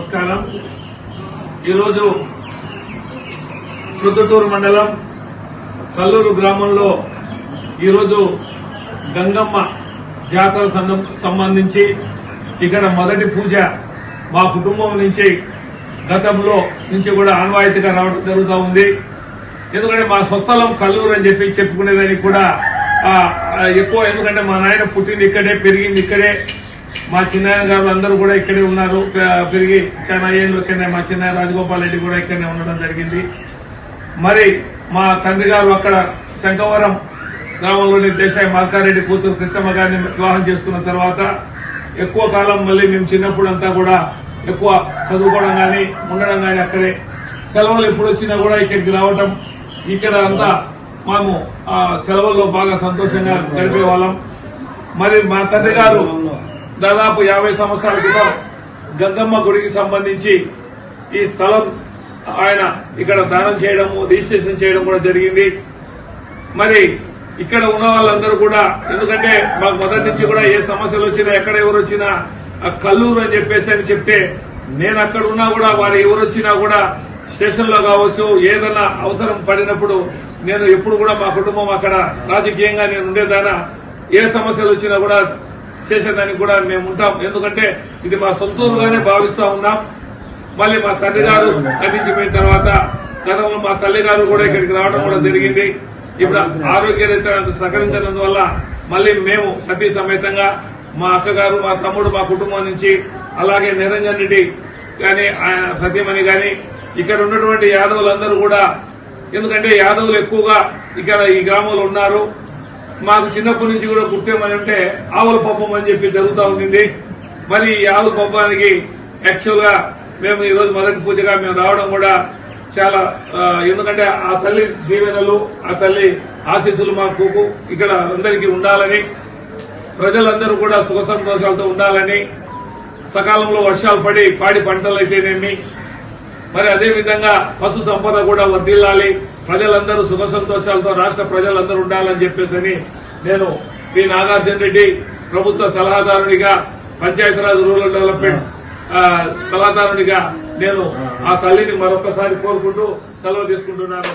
నమస్కారం. ఈరోజు ప్రొద్దుటూరు మండలం కల్లూరు గ్రామంలో ఈరోజు గంగమ్మ జాతర సంబంధించి ఇక్కడ మొదటి పూజ మా కుటుంబం నుంచి గతంలో నుంచి కూడా ఆన్వాయితీగా రావడం జరుగుతూ ఉంది. ఎందుకంటే మా స్వస్థలం కల్లూరు అని చెప్పి చెప్పుకునేదానికి కూడా ఎక్కువ ఎందుకంటే మా నాయన పుట్టింది ఇక్కడే పెరిగింది ఇక్కడే. మా చిన్నాయన గారు అందరూ కూడా ఇక్కడే ఉన్నారు. పెరిగి చాలా ఏళ్ళు ఇక్కడనే మా చిన్నాయన రాజగోపాల్ రెడ్డి కూడా ఇక్కడనే ఉండడం జరిగింది. మరి మా తండ్రి గారు అక్కడ శంఖవరం గ్రామంలోని దేశాయి మార్కారెడ్డి కూతురు కృష్ణమ్మ గారిని వివాహం చేసుకున్న తర్వాత ఎక్కువ కాలం మళ్ళీ మేము చిన్నప్పుడు అంతా కూడా ఎక్కువ చదువుకోవడం కానీ ఉండడం కానీ అక్కడే. సెలవులు ఎప్పుడు వచ్చినా కూడా ఇక్కడికి రావటం ఇక్కడ అంతా మేము ఆ సెలవుల్లో బాగా సంతోషంగా గడిపే వాళ్ళం. మరి మా తండ్రి గారు దాదాపు యాభై సంవత్సరాల క్రితం గంగమ్మ గుడికి సంబంధించి ఈ స్థలం ఆయన ఇక్కడ దానం చేయడము రిజిస్ట్రేషన్ చేయడం కూడా జరిగింది. మరి ఇక్కడ ఉన్న వాళ్ళందరూ కూడా ఎందుకంటే మాకు మొదటి నుంచి కూడా ఏ సమస్యలు వచ్చినా ఎక్కడ ఎవరు వచ్చినా ఆ కల్లూరు అని చెప్పేసి అని చెప్తే నేను అక్కడ ఉన్నా కూడా వారు ఎవరు వచ్చినా కూడా స్టేషన్లో కావచ్చు ఏదైనా అవసరం పడినప్పుడు నేను ఎప్పుడు కూడా మా కుటుంబం అక్కడ రాజకీయంగా నేను ఉండేదానా ఏ సమస్యలు వచ్చినా కూడా చేసేదానికి కూడా మేము ఉంటాం. ఎందుకంటే ఇది మా సొంతూరుగానే భావిస్తూ ఉన్నాం. మళ్ళీ మా తండ్రి గారు తర్వాత గతంలో మా తల్లి గారు కూడా ఇక్కడికి రావడం కూడా జరిగింది. ఇప్పుడు ఆరోగ్యరీత్యా అంత సహకరించినందువల్ల మళ్ళీ మేము సతీ సమేతంగా మా అక్కగారు మా తమ్ముడు మా కుటుంబం నుంచి అలాగే నిరంజన్ రెడ్డి కానీ ఆయన సతీమణి కానీ ఇక్కడ ఉన్నటువంటి యాదవులందరూ కూడా ఎందుకంటే యాదవులు ఎక్కువగా ఇక్కడ ఈ గ్రామంలో ఉన్నారు. మాకు చిన్నప్పటి నుంచి కూడా గుర్తేమని ఆవుల పప్పం అని చెప్పి జరుగుతూ ఉండింది. మరి ఈ ఆవుల పప్పానికి యాక్చువల్గా మేము ఈరోజు మొదటి పూజగా మేము రావడం కూడా చాలా ఎందుకంటే ఆ తల్లి దీవెనలు ఆ తల్లి ఆశీస్సులు మాకు ఇక్కడ అందరికీ ఉండాలని ప్రజలందరూ కూడా సుఖ సంతోషాలతో ఉండాలని సకాలంలో వర్షాలు పడి పాడి పంటలు అయితేనేమి మరి అదేవిధంగా పశు సంపద కూడా వర్దిల్లాలి ప్రజలందరూ సుఖ సంతోషాలతో రాష్ట్ర ప్రజలందరూ ఉండాలని చెప్పేసి నేను పి నాగార్జున రెడ్డి ప్రభుత్వ సలహాదారునిగా పంచాయతీరాజ్ రూరల్ డెవలప్మెంట్ సలహాదారునిగా నేను ఆ తల్లిని మరొకసారి కోరుకుంటూ సెలవు తీసుకుంటున్నాను.